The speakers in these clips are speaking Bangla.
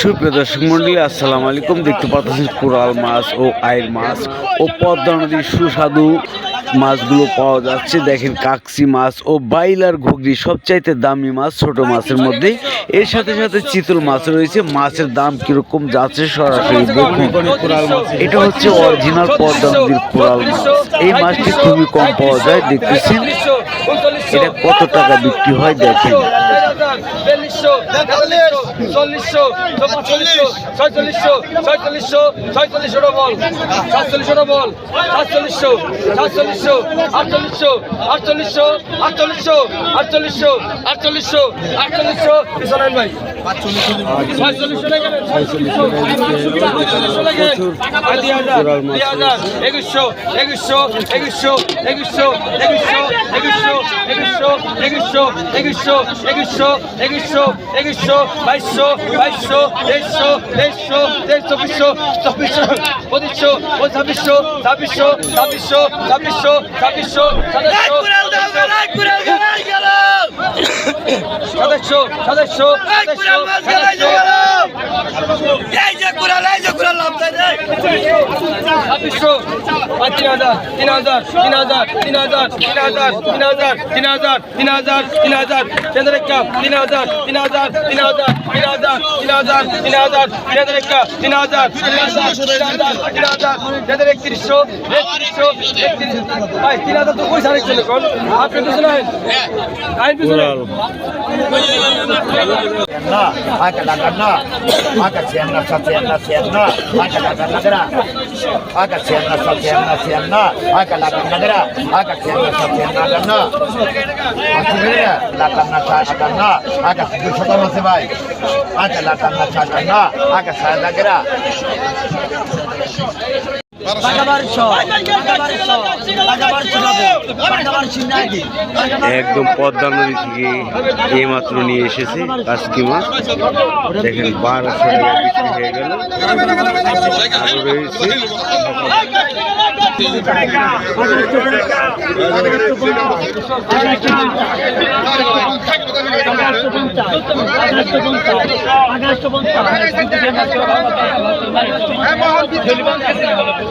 সুপ্রিয় দর্শক মন্ডলী, আসসালামু আলাইকুম। দেখতে পাচ্ছেন কোরাল মাছ ও আয়ের মাছ ও পদ্মা নদীর সুস্বাদু মাছগুলো পাওয়া যাচ্ছে। দেখেন কাকসি মাছ ও বাইলার ঘুগরি সবচাইতে দামি মাছ, ছোট মাছের মধ্যে এর সাথে সাথে চিতল মাছ রয়েছে। মাছের দাম কীরকম যাচ্ছে সরাসরি দেখুন। এটা হচ্ছে অরিজিনাল পদ্মা নদীর কোরাল মাছ। এই মাছটি খুবই কম পাওয়া যায় দেখতেছেন এটা কত টাকা বিক্রি হয়, দেখেন। তেতাল্লিশশো চল্লিশশো চৌচল্লিশশো ছয়চল্লিশশো ছয়চল্লিশশো ছয়চল্লিশশো ডবল সাতচল্লিশশো ডবল সাতচল্লিশশো সাতচল্লিশশো আটচল্লিশশো আটচল্লিশশো আটচল্লিশশো আটচল্লিশশো আটচল্লিশশো আটচল্লিশশো কিশোরায়ন ভাই একুশশো একুশশো একুশশো একুশশো একুশশো একুশশো একুশশো একুশশো একুশশো একুশশো একুশশো একুশশো বাইশশো বাইশশো তেইশশো তেইশশো তেইশ চব্বিশশো চব্বিশশো পঁচিশশো ছাব্বিশশো ছাব্বিশশো ছাব্বিশশো ছাব্বিশশো ছাব্বিশশো সাতাশশো সাতাশশো সাতাশশো সাতাশশো ছাব্বিশশো হাজার তিন হাজার তিন হাজার তিন হাজার তিন হাজার তিন হাজার তিন হাজার তিন হাজার তিন হাজার কেন্দ্র একটা তিন হাজার তিন হাজার তিন হাজার তিন হাজার তিন হাজার তিন হাজার কেন্দ্র একটা তিন হাজার তিন হাজার তিন হাজার তিন হাজার কেন্দ্র একত্রিশশো একত্রিশশো একত্রিশ ভাই তিন হাজার তো পয়সা রেখেছিল কোন আপনি আইন ஆக்கடா கண்ணா ஆக்க சேர்ந்தா சத்தியண்ணா சேர்ந்தா ஆக்கடா கண்ணகரா ஆக்க சேர்ந்தா சத்தியண்ணா சேர்ந்தா ஆக்கடா கண்ணகரா ஆக்க சேர்ந்தா சத்தியண்ணா கண்ணா লাটান্না চা সাতান্না আকাশ দুশো কম আছে ভাই আচ্ছা লাটান্না চা সাতান্না আকাশ সাদা গেরা একদম পদ্মা নদী থেকে এ মাত্র নিয়ে এসেছে কাস্কি মাছ। দেখেন বারোশো বিক্রি হয়ে গেল। পঞ্চাশ।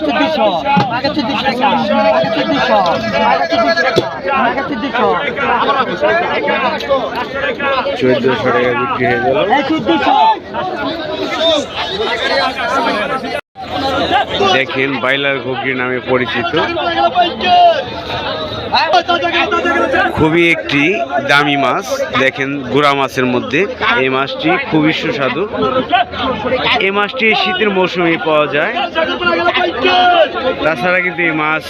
চোদ্দশো চোদ্দশো টাকা বিক্রি হয়ে গেল। চোদ্দশো। দেখেন বাইলার ঘুগরি নামে পরিচিত। খুবই একটি দামি মাছ, দেখেন গুড়া মাছের মধ্যে। এই মাছটি খুবই সুস্বাদু। এই মাছটি শীতের মৌসুমে পাওয়া যায়। তাছাড়া কিন্তু এই মাছ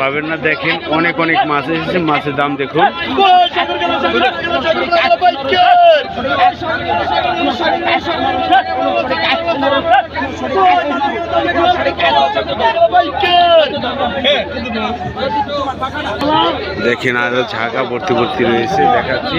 পাবেন না। দেখেন অনেক অনেক মাছ এসেছে। মাছের দাম দেখুন। দেখেন আরও ঝাঁকা ভর্তি ভর্তি রয়েছে দেখাচ্ছি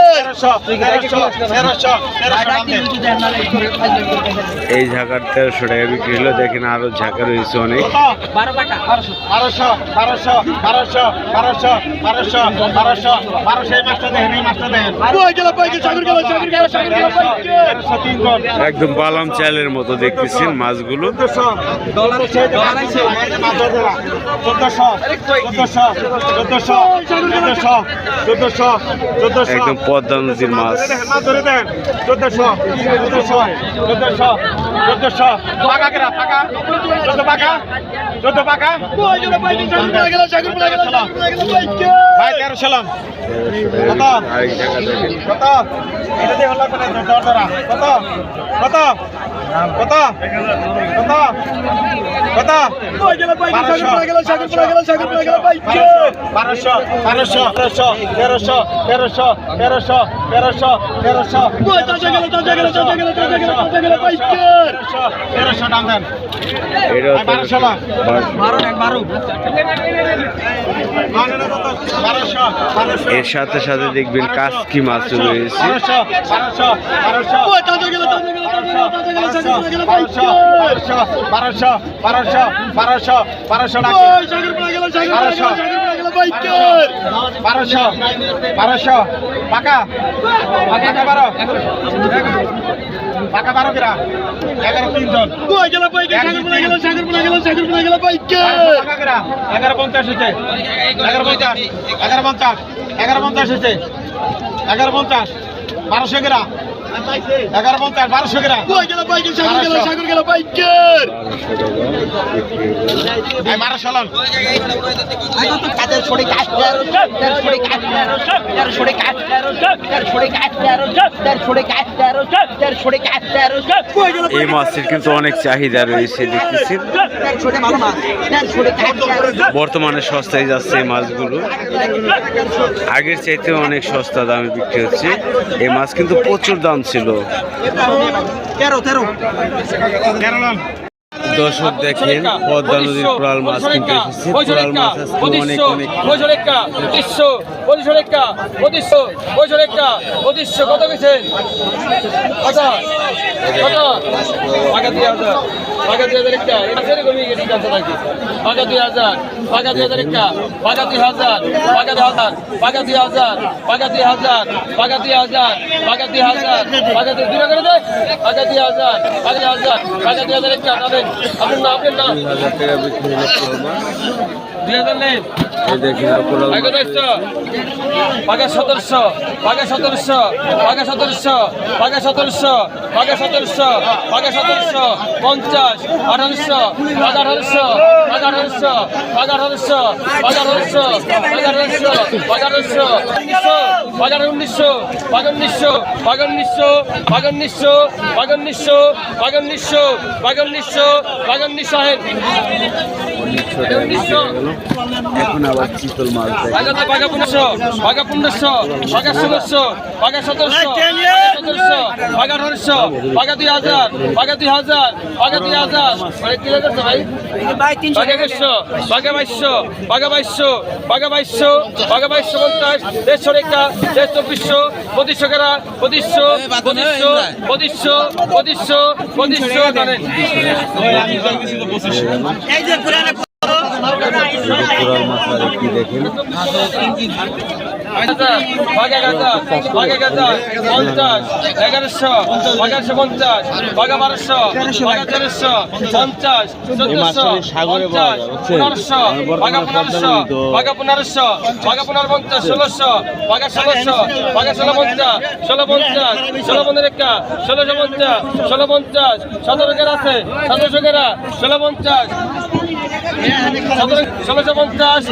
এই ঝাঁকার তেরোশো টাকা বিক্রি হলো দেখেন আরও ঝাঁকা রয়েছে অনেক। বারোশো। বারোশো বারোশো বারোশো বারোশো বারোশো বারোশো এই মাছটা দেখেন এই মাছটা দেখেন। একদম বালাম চালের মতো দেখতেছেন মাছগুলো। চোদ্দশো চোদ্দশো চোদ্দশো চোদ্দশো চোদ্দশো চোদ্দশো চোদ্দশো একদম পদ্মা নদীর মাছ। কত? কত? কত? কত? কত বারোশো বারোশো তেরোশো তেরোশো তেরোশো তেরোশো তেরোশো তেরোশো তেরোশো দাম দেন বারোশো এর সাথে সাথে দেখবেন কাসকি মাছ রয়েছে বারোশো বারোশো বারোশো বারোশো বারোশো বারোশো বারোশো পাকা পাকা বারো পাকা বারো কিরা এগারো তিনজন এগারো পঞ্চাশ হচ্ছে এগারো পঞ্চাশ এগারো পঞ্চাশ এগারো পঞ্চাশ হচ্ছে এগারো পঞ্চাশ বারোশো কিরা এগারো পঞ্চাশ বারোশো কিরা এই বারোশো লন। এই মাছের কিন্তু অনেক চাহিদা রয়েছে দেখতেছেন বর্তমানে সস্তায় যাচ্ছে এই মাছগুলো। আগের চাইতে অনেক সস্তা দামে বিক্রি হচ্ছে। এই মাছ কিন্তু প্রচুর দাম ছিল? দর্শক দেখেন পদ্মা নদীর কোরাল মাছ কিন্তু এসেছে। কোরাল মাছ আসছে অনেক অনেক পঁচিশশো পঁচিশশো পঁচিশশো রেখা পঁচিশশো পঁচিশশো রেখা পঁচিশশো কত আচ্ছা কত টাকা দুই হাজার একটা এটা সেরকমই গেছে কাছে নাকি টাকা দুই হাজার টাকা দুই হাজার একটা টাকা দুই হাজার টাকা দুই হাজার টাকা দুই হাজার টাকা দুই হাজার টাকা দুই হাজার টাকা দুই হাজার টাকা দুই দুই করে দে টাকা দুই হাজার টাকা দুই হাজার টাকা দুই হাজার একটা আপনার না আপনার না দুই হাজার টাকা পাকা সতেরোশো পাকা সতেরোশো পাকা সতেরোশো পাকা সতেরোশো পাকা সতেরোশো পাকা সতেরোশো পঞ্চাশ আঠারোশো পাকা আঠারোশো পাকা আঠারোশো পাকা আঠারোশো পাকা আঠারোশো পাকা আঠারোশো পাকা আঠারোশো পাকা উনিশশো পাকা উনিশশো পাকা উনিশশো পাকা উনিশশো পাকা উনিশশো পাকা উনিশশো পাকা উনিশশো পাকা উনিশশো উনিশশো টাকা নিচে গেল। এখন আবার চিতল মাছ পাগা পনেরোশো পাগা পনেরোশো পাগা ষোলোশো পাগা সতেরোশো সতেরোশো পাগা আঠারোশো পাগা দুই হাজার পাগা দুই হাজার পাগা দুই হাজার। মানে কি লাগাচ্ছে ভাই? পাগা একশো পাগা বাইশশো পাগা বাইশশো পাগা বাইশশো পাগা বাইশশো পঞ্চাশ দেড়শো কোরাল মাছ আর একটি দেখেন। সাগরে পনেরোশো বাঘা পনেরো পঞ্চাশ ষোলোশো বাঘা ষোলোশো বাঘা ষোলো পঞ্চাশ ষোলো পঞ্চাশ ষোলো পনেরো একটা ষোলোশো পঞ্চাশ ষোলো পঞ্চাশ সতেরো গেরা আছে সতেরোশো গেরা ষোলো পঞ্চাশ সতেরোশো পঞ্চাশ